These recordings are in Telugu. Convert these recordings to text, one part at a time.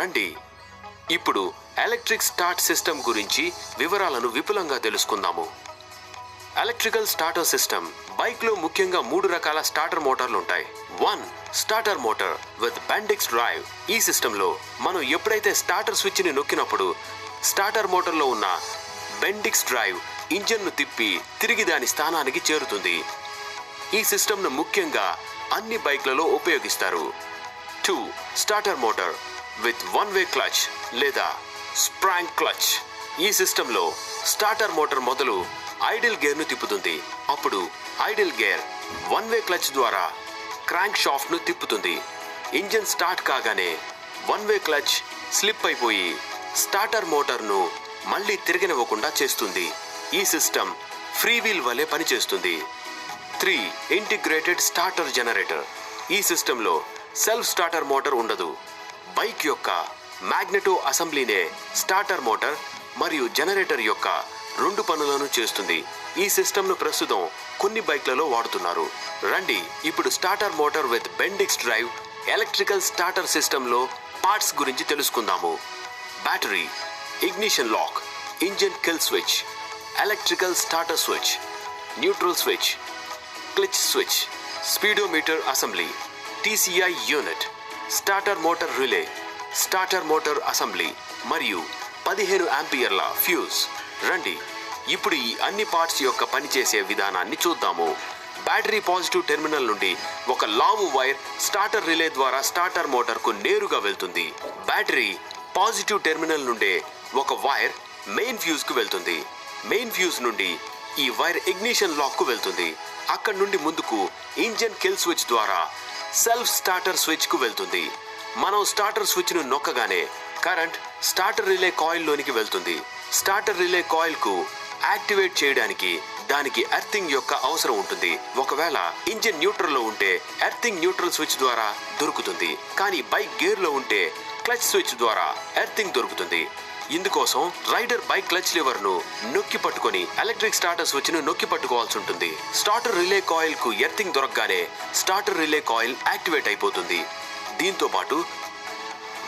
రండి. ఇప్పుడు ఎలక్ట్రిక్ స్టార్ట్ సిస్టమ్ గురించి వివరాలను విపులంగా తెలుసుకుందాము. ఎలక్ట్రికల్ స్టార్టర్ సిస్టమ్ బైక్లో ముఖ్యంగా మూడు రకాల స్టార్టర్ మోటార్లు ఉంటాయి. One starter motor with Bendix drive. ఈ సిస్టమ్లో మనం ఎప్పుడైతే స్టార్టర్ స్విచ్ని నొక్కినప్పుడు స్టార్టర్ మోటార్లో ఉన్న బెండిక్స్ డ్రైవ్ ఇంజన్ను తిప్పి తిరిగి దాని స్థానానికి చేరుతుంది. ఈ సిస్టమ్ను ముఖ్యంగా అన్ని బైక్లలో ఉపయోగిస్తారు. Two starter motor with one way clutch లేదా స్ప్రాంగ్ క్లచ్. ఈ సిస్టంలో స్టార్టర్ మోటార్ మొదలు ఐడిల్ గేర్ను తిప్పుతుంది. అప్పుడు idle gear one way clutch ద్వారా క్రాంక్ షాఫ్ట్ను తిప్పుతుంది. ఇంజిన్ స్టార్ట్ కాగానే వన్ వే క్లచ్ స్లిప్ అయిపోయి స్టార్టర్ మోటార్ను మళ్ళీ తిరగనివ్వకుండా చేస్తుంది. ఈ సిస్టమ్ ఫ్రీ వీల్ వలె పనిచేస్తుంది. Three integrated starter generator. ఈ సిస్టంలో సెల్ఫ్ స్టార్టర్ మోటార్ ఉండదు. బైక్ యొక్క మ్యాగ్నెటో అసెంబ్లీనే స్టార్టర్ మోటార్ మరియు జనరేటర్ యొక్క రెండు పనులను చేస్తుంది. ఈ సిస్టమ్ను ప్రస్తుతం కొన్ని బైక్లలో వాడుతున్నారు. రండి ఇప్పుడు starter motor with Bendix drive electrical starter సిస్టంలో పార్ట్స్ గురించి తెలుసుకుందాము. Battery ignition lock engine kill switch electrical starter switch neutral switch clutch switch speedometer assembly TCI unit starter motor relay starter motor assembly మరియు పదిహేను యాంపియర్ల ఫ్యూజ్. రండి ఇప్పుడు ఈ అన్ని పార్ట్స్ యొక్క పనిచేసే విధానాన్ని చూద్దాము. బ్యాటరీ పాజిటివ్ టెర్మినల్ నుండి ఒక లావు వైర్ స్టార్టర్ రిలే ద్వారా స్టార్టర్ మోటార్కు నేరుగా వెళ్తుంది. బ్యాటరీ పాజిటివ్ టెర్మినల్ నుండే ఒక వైర్ మెయిన్ ఫ్యూజ్కు వెళ్తుంది. మెయిన్ ఫ్యూజ్ నుండి ఈ వైర్ ఇగ్నిషన్ లాక్కు వెళ్తుంది. అక్కడి నుండి ముందుకు ఇంజన్ కిల్ స్విచ్ ద్వారా సెల్ఫ్ స్టార్టర్ స్విచ్కు వెళ్తుంది. మనం స్టార్టర్ స్విచ్ను నొక్కగానే కరెంట్ స్టార్టర్ రిలే కాయిల్ లోనికి వెళ్తుంది. స్టార్టర్ రిలే కాయిల్కు యాక్టివేట్ చేయడానికి దానికి ఎర్తింగ్ యొక్క అవసరం ఉంటుంది. ఒకవేళ ఇంజిన్ న్యూట్రల్లో ఉంటే ఎర్తింగ్ న్యూట్రల్ స్విచ్ ద్వారా దొరుకుతుంది. కానీ బైక్ గేర్లో ఉంటే క్లచ్ స్విచ్ ద్వారా ఎర్తింగ్ దొరుకుతుంది. ఇందుకోసం రైడర్ బైక్ క్లచ్ లివర్ను నొక్కి పట్టుకొని ఎలక్ట్రిక్ స్టార్టర్ స్విచ్ను నొక్కి పట్టుకోవాల్సి ఉంటుంది. స్టార్టర్ రిలే కాయిల్కు ఎర్తింగ్ దొరకగానే స్టార్టర్ రిలే కాయిల్ యాక్టివేట్ అయిపోతుంది. దీంతో పాటు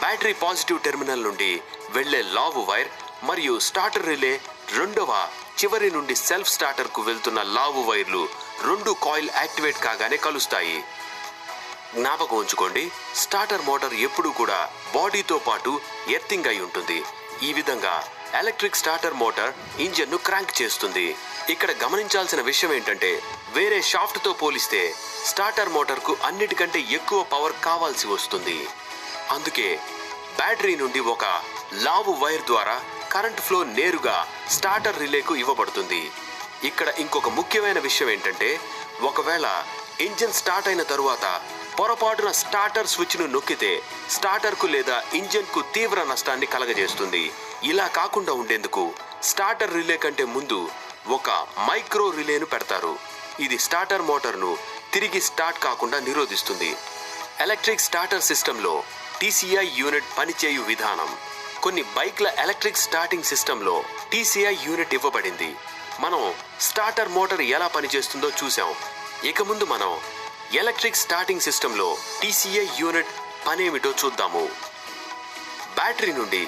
బ్యాటరీ పాజిటివ్ టెర్మినల్ నుండి వెళ్ళే లావు వైర్ మరియు స్టార్టర్ రిలే రెండవ చివరి నుండి సెల్ఫ్ స్టార్టర్కు వెళ్తున్న లావు వైర్లు రెండు కాయిల్ యాక్టివేట్ కాగానే కలుస్తాయి. జ్ఞాపకం ఉంచుకోండి స్టార్టర్ మోటార్ ఎప్పుడూ కూడా బాడీతో పాటు ఎర్తింగ్ అయి ఉంటుంది. ఈ విధంగా ఎలక్ట్రిక్ స్టార్టర్ మోటార్ ఇంజన్ను క్రాంక్ చేస్తుంది. ఇక్కడ గమనించాల్సిన విషయం ఏంటంటే వేరే షాఫ్ట్తో పోలిస్తే స్టార్టర్ మోటార్కు అన్నిటికంటే ఎక్కువ పవర్ కావాల్సి వస్తుంది. అందుకే బ్యాటరీ నుండి ఒక లావు వైర్ ద్వారా కరెంట్ ఫ్లో నేరుగా స్టార్టర్ రిలేకు ఇవ్వబడుతుంది. ఇక్కడ ఇంకొక ముఖ్యమైన విషయం ఏంటంటే ఒకవేళ ఇంజిన్ స్టార్ట్ అయిన తరువాత పొరపాటున స్టార్టర్ స్విచ్ను నొక్కితే స్టార్టర్కు లేదా ఇంజన్కు తీవ్ర నష్టాన్ని కలగజేస్తుంది. ఇలా కాకుండా ఉండేందుకు స్టార్టర్ రిలే కంటే ముందు ఒక మైక్రో రిలేను పెడతారు. ఇది స్టార్టర్ మోటార్ను తిరిగి స్టార్ట్ కాకుండా నిరోధిస్తుంది. ఎలక్ట్రిక్ స్టార్టర్ సిస్టంలో టీసీఐ యూనిట్ పనిచేయు విధానం. కొన్ని బైక్ల ఎలక్ట్రిక్ స్టార్టింగ్ సిస్టంలో టీసీఐ యూనిట్ ఇవ్వబడింది. మనం స్టార్టర్ మోటార్ ఎలా పనిచేస్తుందో చూసాం ఇక ముందు మనం ఎలక్ట్రిక్ స్టార్టింగ్ సిస్టంలో టీసీఐ యూనిట్ పనేమిటో చూద్దాము. బ్యాటరీ నుండి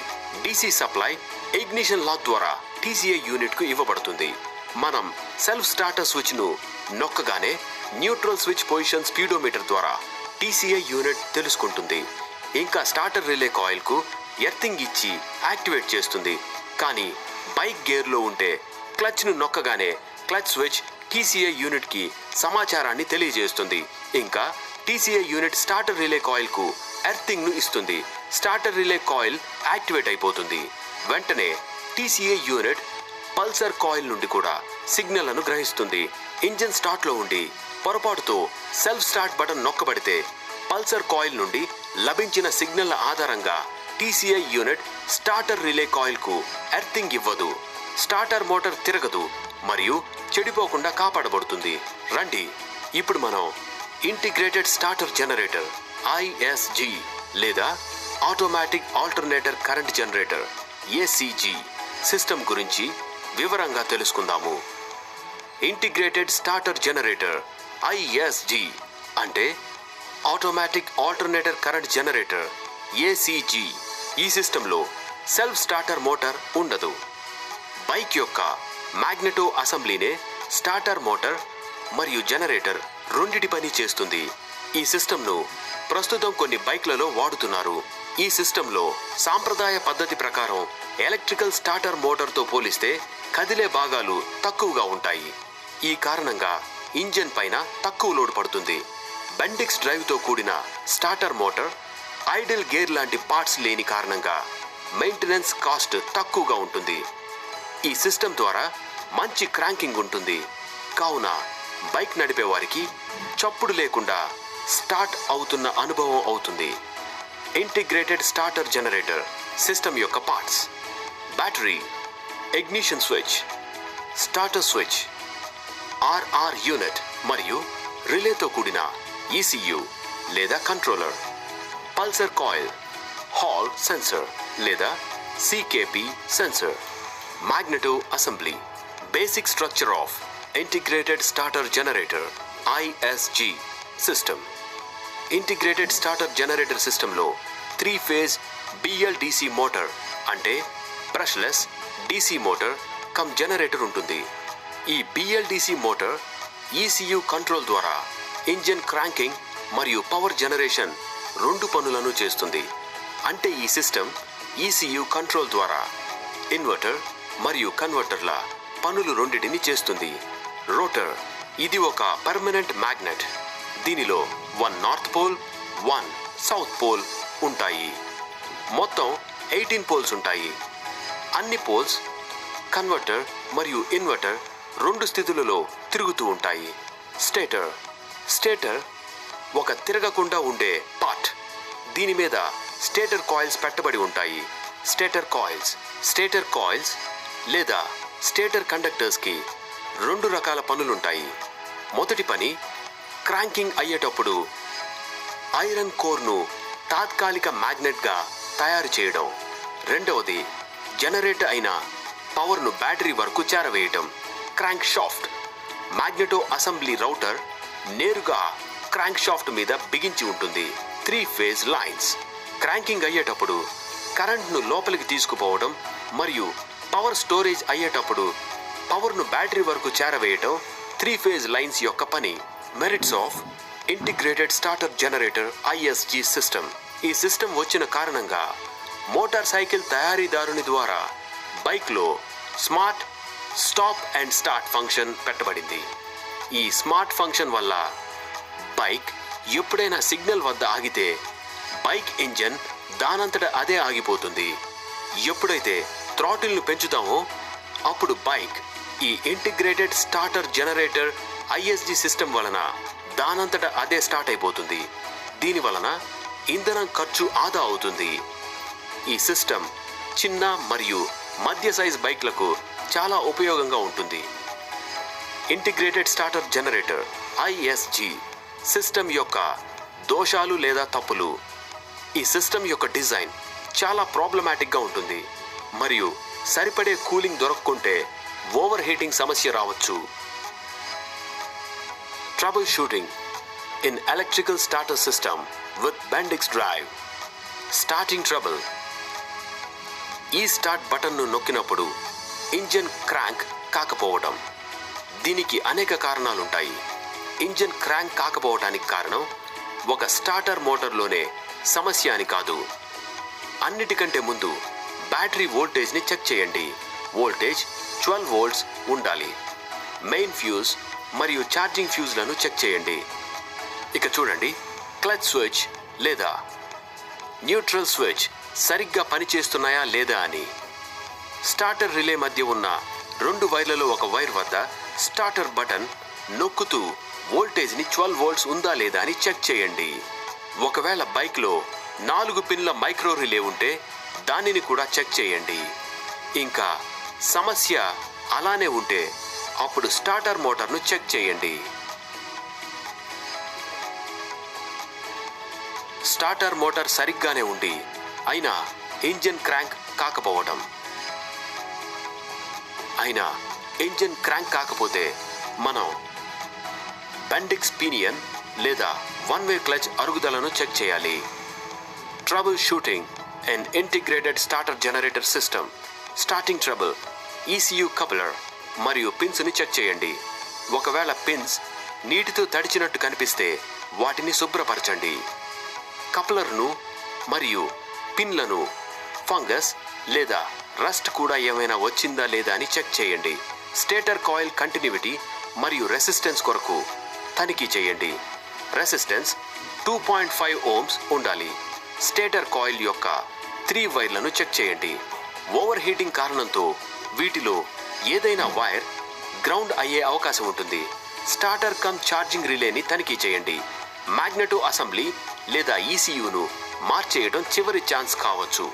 డీసీ సప్లై ఇగ్నిషన్ లాక్ ద్వారా టీసీఐ యూనిట్కు ఇవ్వబడుతుంది. మనం సెల్ఫ్ స్టార్టర్ స్విచ్ను నొక్కగానే న్యూట్రల్ స్విచ్ పొజిషన్ స్పీడోమీటర్ ద్వారా టీసీఐ యూనిట్ తెలుసుకుంటుంది. ఇంకా స్టార్టర్ రిలే కాయిల్కు ఎర్తింగ్ ఇచ్చి యాక్టివేట్ చేస్తుంది. కానీ బైక్ గేర్లో ఉంటే క్లచ్ను నొక్కగానే క్లచ్ స్విచ్ టీసీఏ యూనిట్కి సమాచారాన్ని తెలియజేస్తుంది. ఇంకా టీసీఏ యూనిట్ స్టార్టర్ రిలే కాయిల్కు ను ఇస్తుంది. స్టార్టర్ రిలే కాయిల్ యాక్టివేట్ అయిపోతుంది. వెంటనే టీసీఏ యూనిట్ పల్సర్ కాయిల్ నుండి కూడా సిగ్నల్లను గ్రహిస్తుంది. ఇంజిన్ స్టార్ట్లో ఉండి పొరపాటుతో సెల్ఫ్ స్టార్ట్ బటన్ నొక్కబడితే పల్సర్ కాయిల్ నుండి లభించిన సిగ్నల్ల ఆధారంగా టీసీఐ యూనిట్ స్టార్టర్ రిలే కాయిల్కు ఎర్తింగ్ ఇవ్వదు. స్టార్టర్ మోటార్ తిరగదు. మరియు చెడిపోకుండా కాపాడబడుతుంది. రండి ఇప్పుడు మనం ఇంటిగ్రేటెడ్ స్టార్టర్ జనరేటర్ ఐఎస్జి లేదా automatic alternator current generator ACG system గురించి వివరంగా తెలుసుకుందాము. ఇంటిగ్రేటెడ్ స్టార్టర్ జనరేటర్ ఐఎస్జి అంటే automatic alternator current generator ACG ఈ సిస్టంలో సెల్ఫ్ స్టార్టర్ మోటార్ ఉండదు. బైక్ యొక్క మ్యాగ్నెటో అసెంబ్లీనే స్టార్టర్ మోటార్ మరియు జనరేటర్ రెండిటి పని చేస్తుంది. ఈ సిస్టమ్ను ప్రస్తుతం కొన్ని బైక్లలో వాడుతున్నారు. ఈ సిస్టంలో సాంప్రదాయ పద్ధతి ప్రకారం ఎలక్ట్రికల్ స్టార్టర్ మోటార్తో పోలిస్తే కదిలే భాగాలు తక్కువగా ఉంటాయి. ఈ కారణంగా ఇంజన్ పైన తక్కువ లోడ్ పడుతుంది. బెండిక్స్ డ్రైవ్తో కూడిన స్టార్టర్ మోటార్ ఐడిల్ గేర్ లాంటి పార్ట్స్ లేని కారణంగా మెయింటెనెన్స్ కాస్ట్ తక్కువగా ఉంటుంది. ఈ సిస్టమ్ ద్వారా మంచి క్రాంకింగ్ ఉంటుంది. కావున బైక్ నడిపే వారికి చప్పుడు లేకుండా స్టార్ట్ అవుతున్న అనుభవం అవుతుంది. ఇంటిగ్రేటెడ్ స్టార్టర్ జనరేటర్ సిస్టమ్ యొక్క parts. Battery ignition switch starter switch RR unit మరియు రిలేతో కూడిన ఈసీయూ లేదా controller pulsar coil Hall sensor లేదా CKP sensor magneto assembly. Basic structure of integrated starter generator ISG system integrated starter generator సిస్టంలో త్రీ ఫేజ్ బిఎల్డిసి మోటార్ అంటే brushless DC motor cum generator ఉంటుంది. ఈ బిఎల్డిసి మోటార్ ఈసీయూ కంట్రోల్ ద్వారా ఇంజిన్ క్రాంకింగ్ మరియు పవర్ జనరేషన్ రెండు పనులను చేస్తుంది. అంటే ఈ సిస్టమ్ ఈసీయూ కంట్రోల్ ద్వారా ఇన్వర్టర్ మరియు కన్వర్టర్ల పనులు రెండింటిని చేస్తుంది. రోటర్ ఇది ఒక పర్మనెంట్ మ్యాగ్నెట్. దీనిలో one north pole one south pole ఉంటాయి. మొత్తం ఎయిటీన్ పోల్స్ ఉంటాయి. అన్ని పోల్స్ కన్వర్టర్ మరియు ఇన్వర్టర్ రెండు స్థితులలో తిరుగుతూ ఉంటాయి. స్టేటర్ స్టేటర్ ఒక తిరగకుండా ఉండే పార్ట్. దీని మీద స్టేటర్ కాయిల్స్ పెట్టబడి ఉంటాయి. స్టేటర్ కాయిల్స్ స్టేటర్ కాయిల్స్ లేదా స్టేటర్ కండక్టర్స్కి రెండు రకాల పనులుంటాయి. మొదటి పని క్రాంకింగ్ అయ్యేటప్పుడు ఐరన్ కోర్ను తాత్కాలిక మ్యాగ్నెట్గా తయారు చేయడం. రెండవది జనరేట్ అయిన పవర్ను బ్యాటరీ వరకు చేరవేయటం. Crankshaft magneto assembly rotor నేరుగా క్రాంక్ షాఫ్ట్ మీద బిగించి ఉంటుంది. Three phase lines. క్రాంకింగ్ అయ్యేటప్పుడు కరెంట్ను లోపలికి తీసుకుపోవడం మరియు పవర్ స్టోరేజ్ అయ్యేటప్పుడు పవర్ను బ్యాటరీ వరకు చేరవేయటం త్రీ ఫేజ్ లైన్స్ యొక్క పని. Merits of integrated starter generator ISG system ఈ సిస్టమ్ వచ్చిన కారణంగా మోటార్ సైకిల్ తయారీదారుని ద్వారా బైక్లో smart stop and start function పెట్టబడింది. ఈ స్మార్ట్ ఫంక్షన్ వల్ల బైక్ ఎప్పుడైనా సిగ్నల్ వద్ద ఆగితే బైక్ ఇంజన్ దానంతట అదే ఆగిపోతుంది. ఎప్పుడైతే థ్రాటిల్ను పెంచుతామో. అప్పుడు బైక్ ఈ integrated starter generator ISG system వలన దానంతట అదే స్టార్ట్ అయిపోతుంది. దీని వలన ఇంధనం ఖర్చు ఆదా అవుతుంది. ఈ సిస్టమ్ చిన్న మరియు మధ్య సైజ్ బైక్లకు చాలా ఉపయోగంగా ఉంటుంది. Integrated starter generator ISG system యొక్క దోషాలు లేదా తప్పులు. ఈ సిస్టమ్ యొక్క డిజైన్ చాలా ప్రాబ్లమాటిక్గా ఉంటుంది. మరియు సరిపడే కూలింగ్ దొరకకుంటే ఓవర్ హీటింగ్ సమస్య రావచ్చు. Troubleshooting in electrical starter system with Bendix drive starting trouble ఈ స్టార్ట్ బటన్ను నొక్కినప్పుడు ఇంజన్ క్రాంక్ కాకపోవడం దీనికి అనేక కారణాలుంటాయి. ఇంజన్ క్రాంక్ కాకపోవటానికి కారణం ఒక స్టార్టర్ మోటార్లోనే సమస్య అని కాదు. అన్నిటికంటే ముందు బ్యాటరీ వోల్టేజ్ని చెక్ చేయండి. వోల్టేజ్ ట్వెల్వ్ వోల్ట్స్ ఉండాలి. మెయిన్ ఫ్యూజ్ మరియు ఛార్జింగ్ ఫ్యూజ్లను చెక్ చేయండి. ఇక చూడండి క్లచ్ స్విచ్ లేదా న్యూట్రల్ స్విచ్ సరిగ్గా పనిచేస్తున్నాయా లేదా అని. స్టార్టర్ రిలే మధ్య ఉన్న రెండు వైర్లలో ఒక వైర్ వద్ద స్టార్టర్ బటన్ నొక్కుతూ వోల్టేజ్ని ట్వెల్వ్ వోల్ట్స్ ఉందా లేదా అని చెక్ చేయండి. ఒకవేళ బైక్లో నాలుగు పిన్ల మైక్రో రిలే ఉంటే దానిని కూడా చెక్ చేయండి. ఇంకా సమస్య అలానే ఉంటే అప్పుడు స్టార్టర్ మోటార్ను చెక్ చేయండి. స్టార్టర్ మోటార్ సరిగ్గానే ఉండి అయినా ఇంజిన్ క్రాంక్ కాకపోవటం. అయినా ఇంజిన్ క్రాంక్ కాకపోతే మనం బెండిక్స్ పీనియన్ లేదా వన్ వే క్లచ్ అరుగుదలను చెక్ చేయాలి. Troubleshooting an integrated starter generator system, starting trouble, ECU coupler. మరియు పిన్స్ని చెక్ చేయండి ఒకవేళ పిన్స్ నీటితో తడిచినట్టు కనిపిస్తే వాటిని శుభ్రపరచండి కప్లర్ను మరియు పిన్లను ఫంగస్ లేదా రస్ట్ కూడా ఏమైనా వచ్చిందా లేదా అని చెక్ చేయండి స్టేటర్ కాయిల్ కంటిన్యూటీ మరియు రెసిస్టెన్స్ కొరకు తనిఖీ చేయండి resistance two point five ohms ఉండాలి స్టేటర్ కాయిల్ యొక్క త్రీ వైర్లను చెక్ చేయండి. ఓవర్ హీటింగ్ కారణంతో వీటిలో ఏదైనా వైర్ గ్రౌండ్ అయ్యే అవకాశం ఉంటుంది. స్టార్టర్ కమ్ ఛార్జింగ్ రిలేని తనిఖీ చేయండి. మ్యాగ్నెటో అసెంబ్లీ లేదా ఈసీయూను మార్చేయడం చివరి ఛాన్స్ కావచ్చు.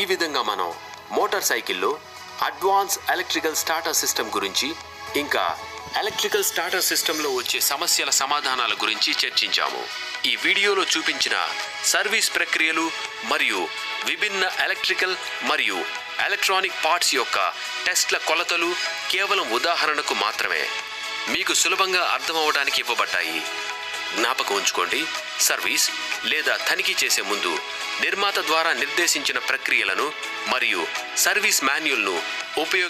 ఈ విధంగా మనం మోటార్ సైకిల్లో అడ్వాన్స్ ఎలక్ట్రికల్ స్టార్టర్ సిస్టమ్ గురించి ఇంకా ఎలక్ట్రికల్ స్టార్టర్ సిస్టంలో వచ్చే సమస్యల సమాధానాల గురించి చర్చించాము. ఈ వీడియోలో చూపించిన సర్వీస్ ప్రక్రియలు మరియు విభిన్న ఎలక్ట్రికల్ మరియు ఎలక్ట్రానిక్ పార్ట్స్ యొక్క టెస్ట్ల కొలతలు కేవలం ఉదాహరణకు మాత్రమే. మీకు సులభంగా అర్థమవడానికి ఇవ్వబడ్డాయి. జ్ఞాపకం ఉంచుకోండి. సర్వీస్ లేదా తనిఖీ చేసే ముందు నిర్మాత ద్వారా నిర్దేశించిన ప్రక్రియలను మరియు సర్వీస్ మాన్యుల్ను ఉపయోగ